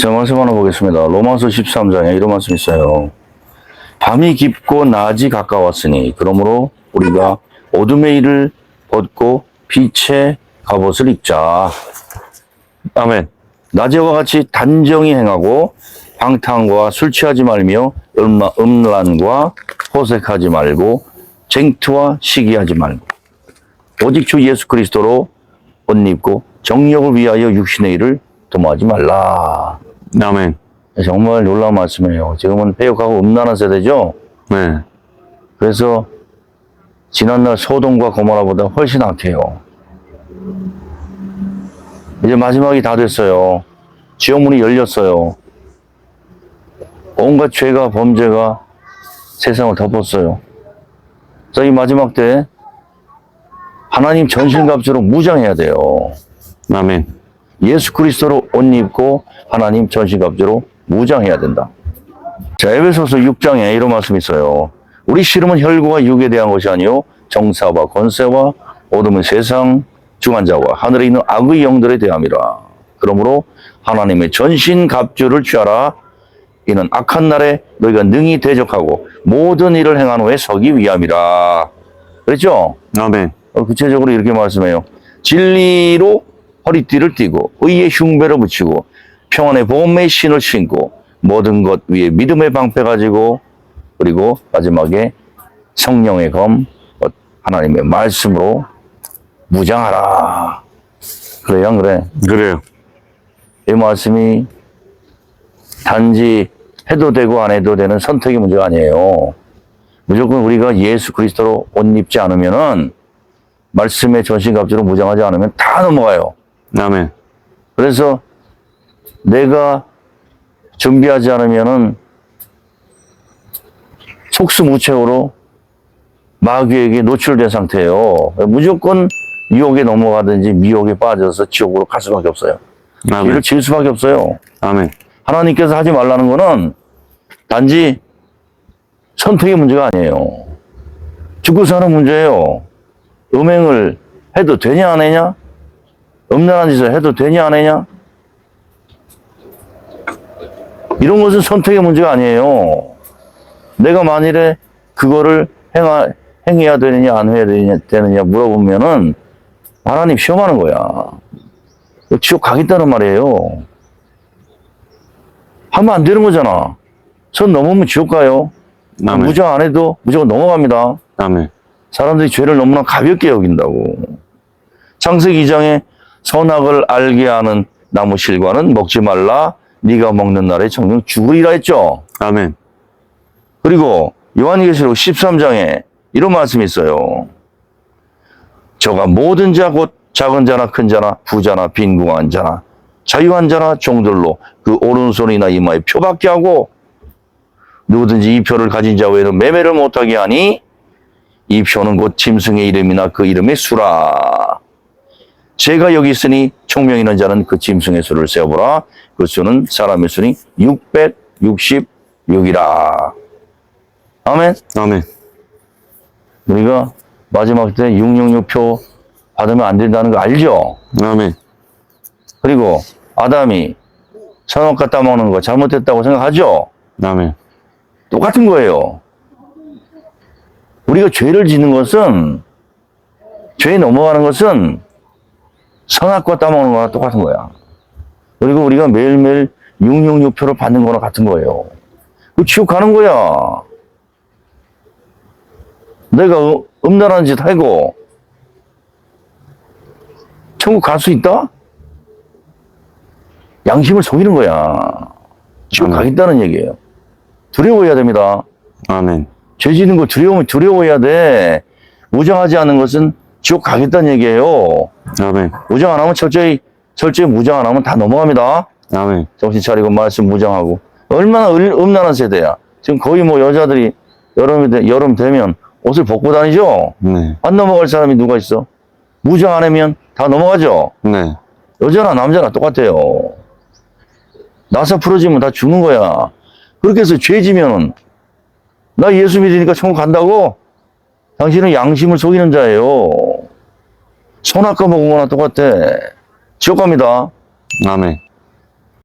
자, 말씀 하나 보겠습니다. 로마서 13장에 이런 말씀이 있어요. 밤이 깊고 낮이 가까웠으니 그러므로 우리가 어둠의 일을 벗고 빛의 갑옷을 입자. 아멘. 낮에와 같이 단정히 행하고 방탕과 술 취하지 말며 음란과 호색하지 말고 쟁투와 시기하지 말고 오직 주 예수 그리스도로 옷 입고 정력을 위하여 육신의 일을 도모하지 말라. 아멘. 정말 놀라운 말씀이에요. 지금은 폐역하고 음란한 세대죠. 네. 그래서 지난날 소돔과 고모라보다 훨씬 악해요. 이제 마지막이 다 됐어요. 지옥문이 열렸어요. 온갖 죄가 범죄가 세상을 덮었어요. 자, 이 마지막 때 하나님 전신갑주로 무장해야 돼요. 아멘. 예수 그리스도로 옷 입고 하나님 전신갑주로 무장해야 된다. 자, 에베소서 6장에 이런 말씀이 있어요. 우리 씨름은 혈구와 육에 대한 것이 아니요 정사와 권세와 어둠의 세상 중환자와 하늘에 있는 악의 영들에 대함이라. 그러므로 하나님의 전신 갑주를 취하라. 이는 악한 날에 너희가 능히 대적하고 모든 일을 행한 후에 서기 위함이라. 그랬죠? 아멘. 어, 구체적으로 이렇게 말씀해요. 진리로 허리띠를 띠고 의의 흉배를 붙이고 평안의 보험의 신을 신고 모든 것 위에 믿음의 방패 가지고 그리고 마지막에 성령의 검 어, 하나님의 말씀으로 무장하라. 그래요, 안 그래? 그래요. 이 말씀이 단지 해도 되고 안 해도 되는 선택의 문제가 아니에요. 무조건 우리가 예수 그리스도로 옷 입지 않으면은 말씀의 전신갑주로 무장하지 않으면 다 넘어가요. 아멘. 그래서 내가 준비하지 않으면은 속수무책으로 마귀에게 노출된 상태예요. 무조건 유혹에 넘어가든지 미혹에 빠져서 지옥으로 갈 수밖에 없어요. 아멘. 이를 질 수밖에 없어요. 아멘. 하나님께서 하지 말라는 거는 단지 선택의 문제가 아니에요. 죽고 사는 문제예요. 음행을 해도 되냐 안 되냐? 음란한 짓을 해도 되냐 안 되냐? 이런 것은 선택의 문제가 아니에요. 내가 만일에 그거를 행하, 행해야 되느냐 안 해야 되느냐, 되느냐 물어보면은 하나님 시험하는 거야. 지옥 가겠다는 말이에요. 하면 안 되는 거잖아. 선 넘으면 지옥 가요. 아멘. 무장 안 해도 무조건 넘어갑니다. 아멘. 사람들이 죄를 너무나 가볍게 여긴다고. 창세기 2장에 선악을 알게 하는 나무 실과는 먹지 말라. 네가 먹는 날에 정령 죽으리라 했죠. 아멘. 그리고 요한계시록 13장에 이런 말씀이 있어요. 저가 모든 자 곧 작은 자나 큰 자나 부자나 빈궁한 자나 자유한 자나 종들로 그 오른손이나 이마에 표받게 하고 누구든지 이 표를 가진 자 외에는 매매를 못하게 하니 이 표는 곧 짐승의 이름이나 그 이름의 수라. 제가 여기 있으니 총명 있는 자는 그 짐승의 수를 세어보라. 그 수는 사람의 수니 666이라. 아멘. 아멘. 우리가 마지막 때 666표 받으면 안 된다는 거 알죠? 아멘. 그리고 아담이 선악과 따먹는 거 잘못했다고 생각하죠? 아멘. 똑같은 거예요. 우리가 죄를 짓는 것은 죄에 넘어가는 것은 선악과 따먹는 거랑 똑같은 거야. 그리고 우리가 매일매일 666표를 받는 거랑 같은 거예요. 그 지옥 가는 거야. 내가 음- 음란한 짓 하고 천국 갈 수 있다? 양심을 속이는 거야. 지옥 아멘. 가겠다는 얘기예요. 두려워해야 됩니다. 아멘. 죄 짓는 걸 두려우면 두려워해야 돼. 무장하지 않는 것은 지옥 가겠다는 얘기예요. 아멘. 무장 안 하면 철저히, 철저히 무장 안 하면 다 넘어갑니다. 아멘. 정신 차리고 말씀 무장하고. 얼마나 을- 음란한 세대야. 지금 거의 뭐 여자들이 여름이 되, 여름 되면 옷을 벗고 다니죠? 네. 안 넘어갈 사람이 누가 있어? 무장 안 하면 다 넘어가죠? 네. 여자나 남자나 똑같아요. 나사 풀어지면 다 죽는 거야. 그렇게 해서 죄 지면은 나 예수 믿으니까 천국 간다고? 당신은 양심을 속이는 자예요. 손 아까 먹은 거나 똑같아. 지옥 갑니다. 아멘.